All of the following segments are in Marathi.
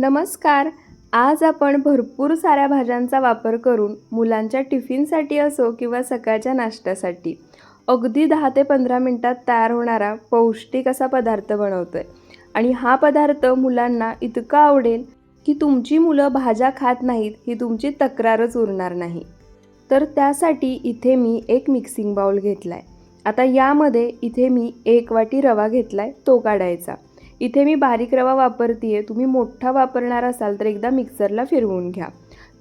नमस्कार. आज आपण भरपूर साऱ्या भाज्यांचा वापर करून मुलांच्या टिफिनसाठी असो किंवा सकाळच्या नाश्त्यासाठी अगदी दहा ते पंधरा मिनटात तयार होणारा पौष्टिक असा पदार्थ बनवतो आहे आणि हा पदार्थ मुलांना इतका आवडेल की तुमची मुलं भाज्या खात नाहीत ही तुमची तक्रारच उरणार नाही. तर त्यासाठी इथे मी एक मिक्सिंग बाउल घेतला आहे आता यामध्ये इथे मी एक वाटी रवा घेतला आहे तो काढायचा. इथे मी बारीक रवा वापरते तुम्ही मोठा वापरणार असाल तर एकदा मिक्सरला फिरवून घ्या.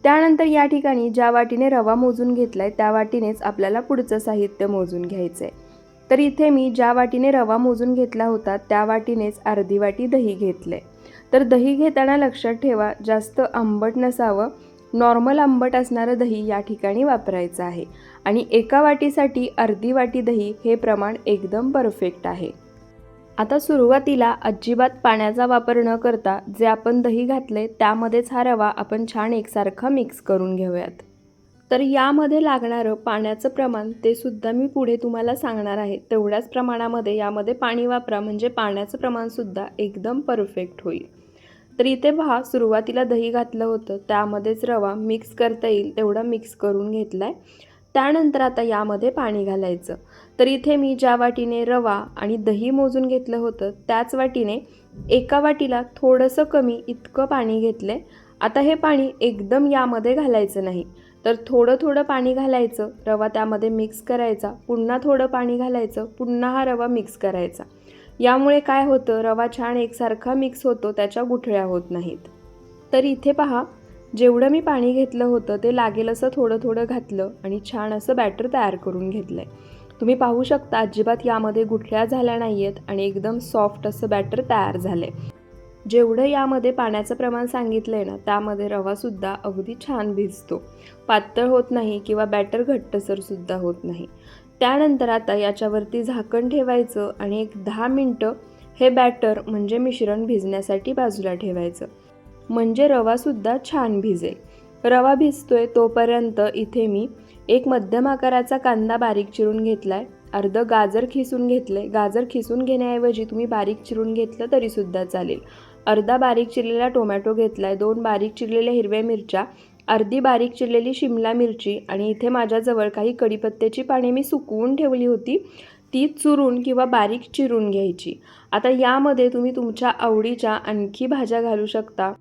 त्यानंतर या ठिकाणी ज्या वाटीने रवा मोजून घेतला आहे त्या वाटीनेच आपल्याला पुढचं साहित्य मोजून घ्यायचं आहे तर इथे मी ज्या वाटीने रवा मोजून घेतला होता त्या वाटीनेच अर्धी वाटी दही घेतले तर दही घेताना लक्षात ठेवा जास्त आंबट नसावं. नॉर्मल आंबट असणारं दही या ठिकाणी वापरायचं आहे. आणि एका वाटीसाठी अर्धी वाटी दही हे प्रमाण एकदम परफेक्ट आहे. आता सुरुवातीला अजिबात पाण्याचा वापर न करता जे आपण दही घातले त्यामध्येच हा रवा आपण छान एकसारखा मिक्स करून घेऊयात. तर यामध्ये लागणारं पाण्याचं प्रमाण ते सुद्धा मी पुढे तुम्हाला सांगणार आहे. तेवढ्याच प्रमाणामध्ये यामध्ये पाणी वापरा म्हणजे पाण्याचं प्रमाणसुद्धा एकदम परफेक्ट होईल. तर इथे पहा सुरुवातीला दही घातलं होतं त्यामध्येच रवा मिक्स करता येईल तेवढा मिक्स करून घेतला आहे त्यानंतर आता यामध्ये पाणी घालायचं. तर इथे मी ज्या वाटीने रवा आणि दही मोजून घेतलं होतं त्याच वाटीने एका वाटीला थोडंसं कमी इतकं पाणी घेतलं. आहे आता हे पाणी एकदम यामध्ये घालायचं नाही. तर थोडं थोडं पाणी घालायचं रवा त्यामध्ये मिक्स करायचा पुन्हा थोडं पाणी घालायचं पुन्हा हा रवा मिक्स करायचा. यामुळे काय होतं रवा छान एकसारखा मिक्स होतो त्याच्या गुठळ्या होत नाहीत. तर इथे पहा जेवढं मी पाणी घेतलं होतं ते लागेल असं थोडं थोडं घातलं आणि छान असं बॅटर तयार करून घेतलं आहे तुम्ही पाहू शकता अजिबात यामध्ये गुठळ्या झाल्या नाही आहेत आणि एकदम सॉफ्ट असं बॅटर तयार झालं आहे जेवढं यामध्ये पाण्याचं प्रमाण सांगितलं आहे ना त्यामध्ये रवासुद्धा अगदी छान भिजतो. पातळ होत नाही किंवा बॅटर घट्टसरसुद्धा होत नाही. त्यानंतर आता याच्यावरती झाकण ठेवायचं आणि एक दहा मिनटं हे बॅटर म्हणजे मिश्रण भिजण्यासाठी बाजूला ठेवायचं. म्हणजे रवासुद्धा छान भिजेल. रवा भिजतोय तोपर्यंत इथे मी एक मध्यम आकाराचा कांदा बारीक चिरून घेतला आहे अर्धं गाजर खिसून घेतलं आहे गाजर खिसून घेण्याऐवजी तुम्ही बारीक चिरून घेतलं तरीसुद्धा चालेल. अर्धा बारीक चिरलेला टोमॅटो घेतला आहे दोन बारीक चिरलेल्या हिरव्या मिरच्या अर्धी बारीक चिरलेली शिमला मिरची आणि इथे माझ्याजवळ काही कढीपत्त्याची पाने मी सुकवून ठेवली होती. ती चुरून किंवा बारीक चिरून घ्यायची. आता यामध्ये तुम्ही तुमच्या आवडीच्या आणखी भाज्या घालू शकता.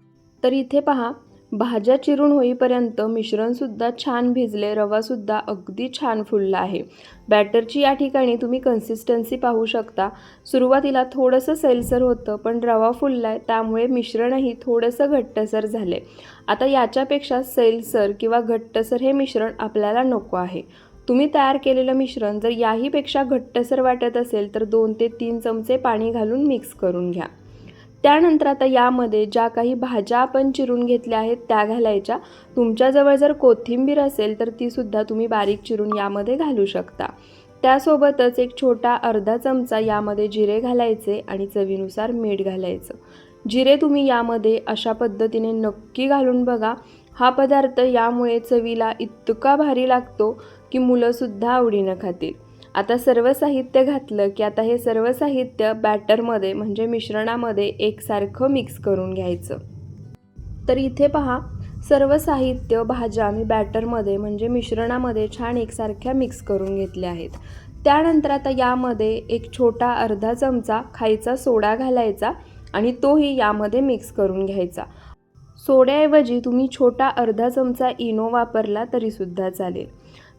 तर इथे पहा भाज्या चिरून होईपर्यंत मिश्रणसुद्धा छान भिजले रवासुद्धा अगदी छान फुलला आहे. बॅटरची या ठिकाणी तुम्ही कन्सिस्टन्सी पाहू शकता. सुरुवातीला थोडंसं सैलसर होतं पण रवा फुलला आहे त्यामुळे मिश्रणही थोडंसं घट्टसर झाले. आता याच्यापेक्षा सैलसर किंवा घट्टसर हे मिश्रण आपल्याला नको आहे. तुम्ही तयार केलेलं मिश्रण जर याहीपेक्षा घट्टसर वाटत असेल तर दोन ते तीन चमचे पाणी घालून मिक्स करून घ्या. त्यानंतर आता यामध्ये ज्या काही भाज्या आपण चिरून घेतल्या आहेत त्या घालायच्या. तुमच्याजवळ जर कोथिंबीर असेल तर तीसुद्धा तुम्ही बारीक चिरून यामध्ये घालू शकता. त्यासोबतच एक छोटा अर्धा चमचा यामध्ये जिरे घालायचे आणि चवीनुसार मीठ घालायचं. जिरे तुम्ही यामध्ये अशा पद्धतीने नक्की घालून बघा. हा पदार्थ यामुळे चवीला इतका भारी लागतो की मुलंसुद्धा आवडीनं खातील. आता सर्व साहित्य घातलं की आता हे सर्व साहित्य बॅटरमध्ये म्हणजे मिश्रणामध्ये एकसारखं मिक्स करून घ्यायचं. तर इथे पहा सर्व साहित्य भाज्या मी बॅटरमध्ये म्हणजे मिश्रणामध्ये छान एकसारख्या मिक्स करून घेतल्या आहेत. त्यानंतर आता यामध्ये एक छोटा अर्धा चमचा खायचा सोडा घालायचा आणि तोही यामध्ये मिक्स करून घ्यायचा. सोड्याऐवजी तुम्ही छोटा अर्धा चमचा इनो वापरला तरीसुद्धा चालेल.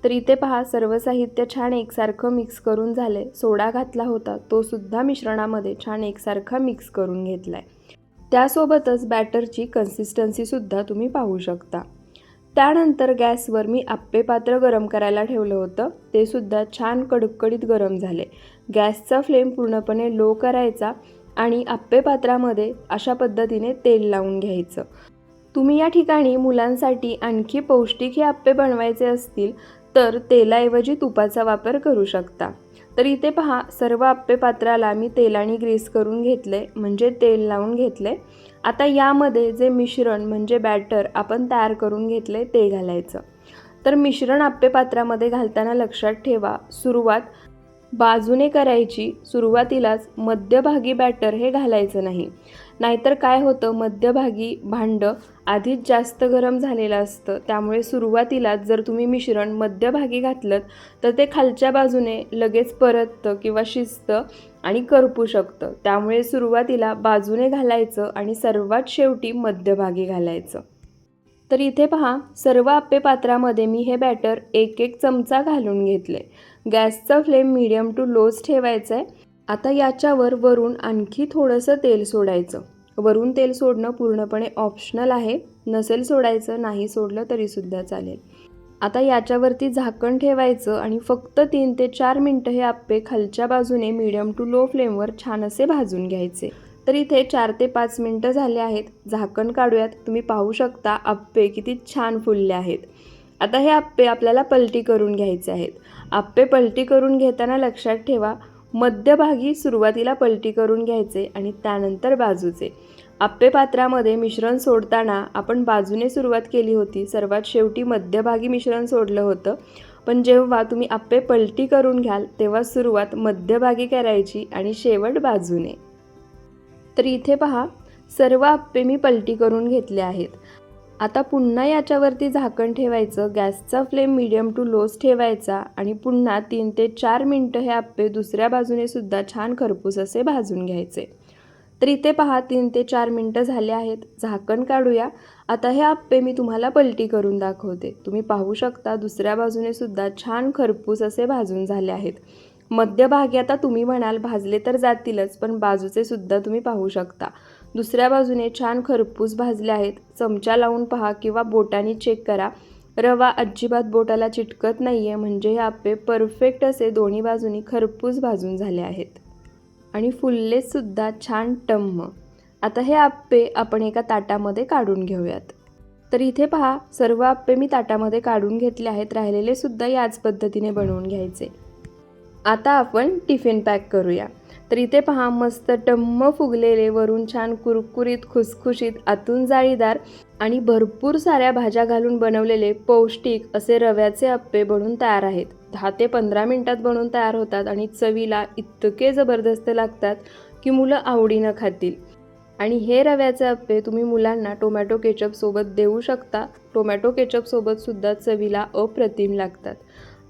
तर इथे पहा सर्व साहित्य छान एकसारखं मिक्स करून झाले सोडा घातला होता तो सुद्धा मिश्रणामध्ये छान एकसारखा मिक्स करून घेतला आहे त्यासोबतच बॅटरची कन्सिस्टन्सीसुद्धा तुम्ही पाहू शकता. त्यानंतर गॅसवर मी आप्पे पात्र गरम करायला ठेवलं होतं. ते सुद्धा छान कडकडीत गरम झाले. गॅसचा फ्लेम पूर्णपणे लो करायचा आणि आप्पे पात्रामध्ये अशा पद्धतीने तेल लावून घ्यायचं. तुम्ही या ठिकाणी मुलांसाठी आणखी पौष्टिक हे आप्पे बनवायचे असतील तर तेलाऐवजी तुपाचा वापर करू शकता. तर इथे पहा सर्व आप्पे पात्राला मी तेलाने ग्रीस करून घेतले म्हणजे तेल लावून घेतले. आता यामध्ये जे मिश्रण म्हणजे बॅटर आपण तयार करून घेतले ते घालायचं. तर मिश्रण आप्पे पात्रामध्ये घालताना लक्षात ठेवा सुरुवात बाजूने करायची सुरुवातीलाच मध्यभागी बॅटर हे घालायचं नाही. नाहीतर काय होतं मध्यभागी भांडं आधीच जास्त गरम झालेलं असतं. त्यामुळे सुरुवातीलाच जर तुम्ही मिश्रण मध्यभागी घातलं तर ते खालच्या बाजूने लगेच परततं किंवा शिजतं आणि करपू शकतं. त्यामुळे सुरुवातीला बाजूने घालायचं आणि सर्वात शेवटी मध्यभागी घालायचं. तर इथे पहा सर्व आप्पे पात्रामध्ये मी हे बॅटर एक एक चमचा घालून घेतले गॅसचा फ्लेम मीडियम टू लोच ठेवायचा आहे आता याच्यावर वरून आणखी थोडंसं तेल सोडायचं. वरून तेल सोडणं पूर्णपणे ऑप्शनल आहे. नसेल सोडायचं नाही सोडलं तरीसुद्धा चालेल. आता याच्यावरती झाकण ठेवायचं आणि फक्त तीन ते चार मिनटं हे आप्पे खालच्या बाजूने मिडियम टू लो फ्लेमवर छान असे भाजून घ्यायचे. तर इथे चार ते पाच मिनटं झाले आहेत. झाकण काढूयात. तुम्ही पाहू शकता आप्पे किती छान फुलले आहेत. आता हे आप्पे आपल्याला पलटी करून घ्यायचे आहेत. आप्पे पलटी करून घेताना लक्षात ठेवा. मध्यभागी सुरुवातीला पलटी करून घ्यायचे आणि त्यानंतर बाजूचे. आप्पे पात्रामध्ये मिश्रण सोडताना आपण बाजूने सुरुवात केली होती. सर्वात शेवटी मध्यभागी मिश्रण सोडलं होतं. पण जेव्हा तुम्ही आप्पे पलटी करून घ्याल तेव्हा सुरुवात मध्यभागी करायची आणि शेवट बाजूने. तर इथे पहा सर्व आप्पे मी पलटी करून घेतले आहेत. आता पुन्हा याच्यावरती झाकण ठेवायचं गॅसचा फ्लेम मिडियम टू लोच ठेवायचा आणि पुन्हा तीन ते चार मिनटं हे आप्पे दुसऱ्या बाजूने सुद्धा छान खरपूस असे भाजून घ्यायचे. तर इथे पहा तीन ते चार मिनटं झाले आहेत. झाकण काढूया. आता हे आप्पे मी तुम्हाला पलटी करून दाखवते. तुम्ही पाहू शकता दुसऱ्या बाजूने सुद्धा छान खरपूस असे भाजून झाले आहेत. मध्यभागी आता तुम्ही म्हणाल भाजले तर जातीलच पण बाजूचे सुद्धा तुम्ही पाहू शकता. दुसऱ्या बाजूने छान खरपूस भाजले आहेत. चमचा लावून पहा किंवा बोटाने चेक करा. रवा अजिबात बोटाला चिटकत नाही आहे म्हणजे हे आप्पे परफेक्ट असे दोन्ही बाजूनी खरपूस भाजून झाले आहेत. आणि फुललेसुद्धा छान टम्म. आता हे आप्पे आपण एका ताटामध्ये काढून घेऊयात. तर इथे पहा सर्व आप्पे मी ताटामध्ये काढून घेतले आहेत. राहिलेले सुद्धा याच पद्धतीने बनवून घ्यायचे. आता आपण टिफिन पॅक करूया. तर इथे पहा मस्त टम्म फुगलेले वरून छान कुरकुरीत खुसखुशीत आतून जाळीदार आणि भरपूर साऱ्या भाज्या घालून बनवलेले पौष्टिक असे रव्याचे अप्पे बनून तयार आहेत. दहा ते पंधरा मिनटात बनवून तयार होतात आणि चवीला इतके जबरदस्त लागतात की मुलं आवडीनं खातील. आणि हे रव्याचे अप्पे तुम्ही मुलांना टोमॅटो केचपसोबत देऊ शकता. टोमॅटो केचपसोबतसुद्धा चवीला अप्रतिम लागतात.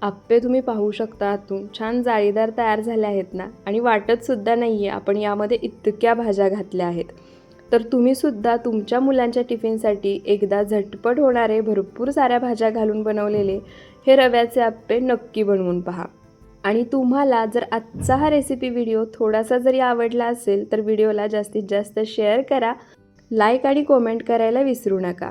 आप्पे तुम्ही पाहू शकता आतून छान जाळीदार तयार झाले आहेत ना? आणि वाटतसुद्धा नाही आहे आपण यामध्ये इतक्या भाज्या घातल्या आहेत. तर तुम्हीसुद्धा तुमच्या मुलांच्या टिफिनसाठी एकदा झटपट होणारे भरपूर साऱ्या भाज्या घालून बनवलेले हे रव्याचे आप्पे नक्की बनवून पहा. आणि तुम्हाला जर आजचा हा रेसिपी व्हिडिओ थोडासा जरी आवडला असेल तर व्हिडिओला जास्तीत जास्त शेअर करा लाईक आणि कॉमेंट करायला विसरू नका.